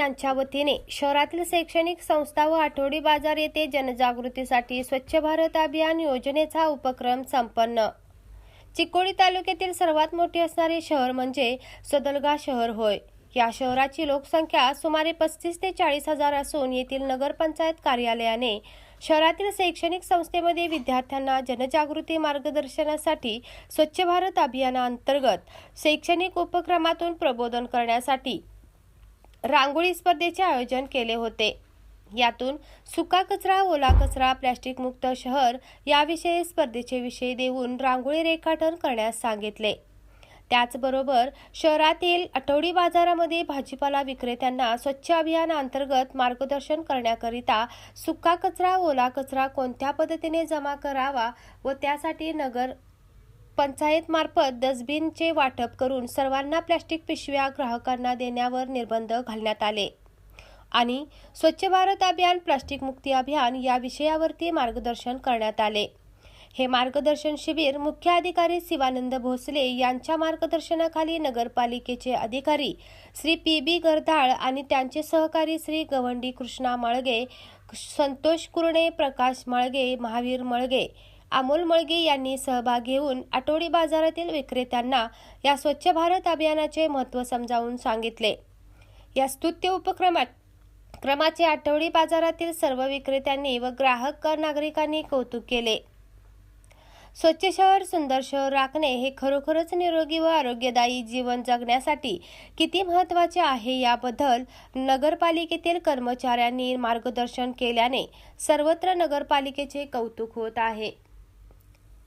यांच्या वतीने शहरातील शैक्षणिक संस्था व आठवडी बाजार येथे जनजागृतीसाठी स्वच्छ भारत अभियान योजनेचा उपक्रम संपन्न. चिकोडी तालुक्यातील सर्वात मोठे असणारे शहर म्हणजे सदलगा शहर होय. या शहराची लोकसंख्या सुमारे पस्तीस ते चाळीस हजार असून येथील नगरपंचायत कार्यालयाने शहरातील शैक्षणिक संस्थेमध्ये विद्यार्थ्यांना जनजागृती मार्गदर्शनासाठी स्वच्छ भारत अभियानाअंतर्गत शैक्षणिक उपक्रमातून प्रबोधन करण्यासाठी रांगोळी स्पर्धेचे आयोजन केले होते. यातून सुका कचरा ओला कचरा प्लॅस्टिक मुक्त शहर याविषयी स्पर्धेचे विषय देऊन रांगोळी रेखाटन करण्यास सांगितले. त्याचबरोबर शहरातील आठवडी बाजारामध्ये भाजीपाला विक्रेत्यांना स्वच्छ अभियानाअंतर्गत मार्गदर्शन करण्याकरिता सुका कचरा ओला कचरा कोणत्या पद्धतीने जमा करावा व त्यासाठी नगर पंचायत मार्फत डस्टबिनचे वाटप करून सर्वांना प्लॅस्टिक पिशव्या ग्राहकांना देण्यावर निर्बंध घालण्यात आले. आणि स्वच्छ भारत अभियान प्लास्टिक मुक्ती अभियान या विषयावरती मार्गदर्शन करण्यात आले. हे मार्गदर्शन शिबिर मुख्य अधिकारी शिवानंद भोसले यांच्या मार्गदर्शनाखाली नगरपालिकेचे अधिकारी श्री पी बी गरधाळ आणि त्यांचे सहकारी श्री गवंडी कृष्णा मळगे संतोष कुरणे प्रकाश मळगे महावीर मळगे अमोल मळगे यांनी सहभाग घेऊन आठवडी बाजारातील विक्रेत्यांना या स्वच्छ भारत अभियानाचे महत्त्व समजावून सांगितले. या स्तुत्य उपक्रमात क्रमाचे आठवडी बाजारातील सर्व विक्रेत्यांनी व ग्राहक नागरिकांनी कौतुक केले. स्वच्छ शहर सुंदर शहर राखणे हे खरोखरच निरोगी व आरोग्यदायी जीवन जगण्यासाठी किती महत्त्वाचे आहे याबद्दल नगरपालिकेतील कर्मचाऱ्यांनी मार्गदर्शन केल्याने सर्वत्र नगरपालिकेचे कौतुक होत आहे.